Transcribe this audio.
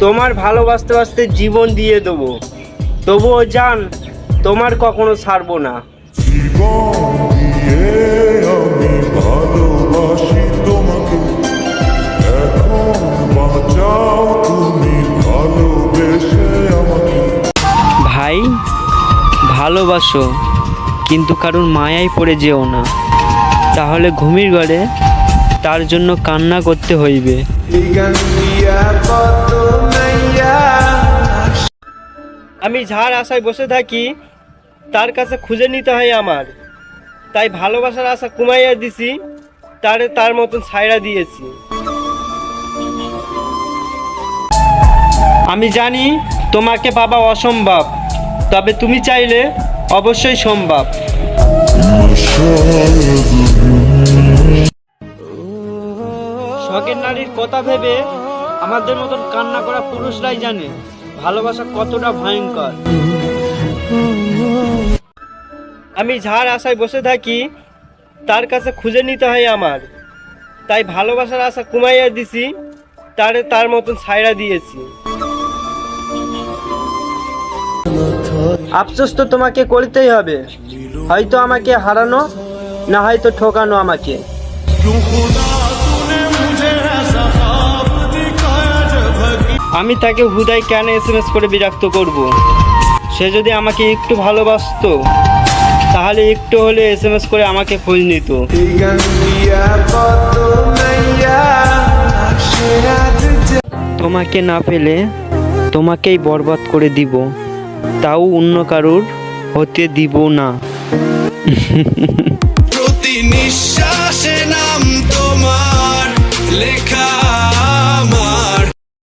তোমার ভালোবাসতে বাসতে জীবন দিয়ে দেবো। তবুও জান, তোমার কখনো ছাড়বো না। ভাই, ভালোবাসো, কিন্তু কারুর মায়ায় পড়ে যেও না। তাহলে ঘুমির ঘরে তার জন্য কান্না করতে হইবে। আমি যার আশায় বসে থাকি, তার কাছে খুঁজে নিতে হয় আমার। তাই ভালোবাসার আশা কমাইয়া দিছি, তারে তার মতন ছাইড়া দিয়েছি। আমি জানি তোমাকে পাবা অসম্ভব, তবে তুমি চাইলে অবশ্যই সম্ভব। শখের নারীর কথা ভেবে আমাদের মতন কান্না করা পুরুষরাই জানে ভালোবাসা কতটা ভয়ঙ্কর। আমি যার আশায় বসে থাকি, তার কাছে খুঁজে নিতে হয় আমার। তাই ভালোবাসার আশা কমাইয়া দিছি, তারে তার মতন ছাইড়া দিয়েছি। আফসোস তো তোমাকে করতেই হবে। হয়তো আমাকে হারানো, না হয়তো ঠকানো আমাকে। আমি তাকে হুদায় কেন এস এম এস করে বিরক্ত করব? সে যদি আমাকে একটু ভালোবাসতো, তাহলে একটু হলে এস এম এস করে আমাকে খোঁজ নিত। তোমাকে না পেলে তোমাকেই বরবাদ করে দিব। তাও অন্য কারুর হতে দিব না। প্রতি নিঃশ্বাস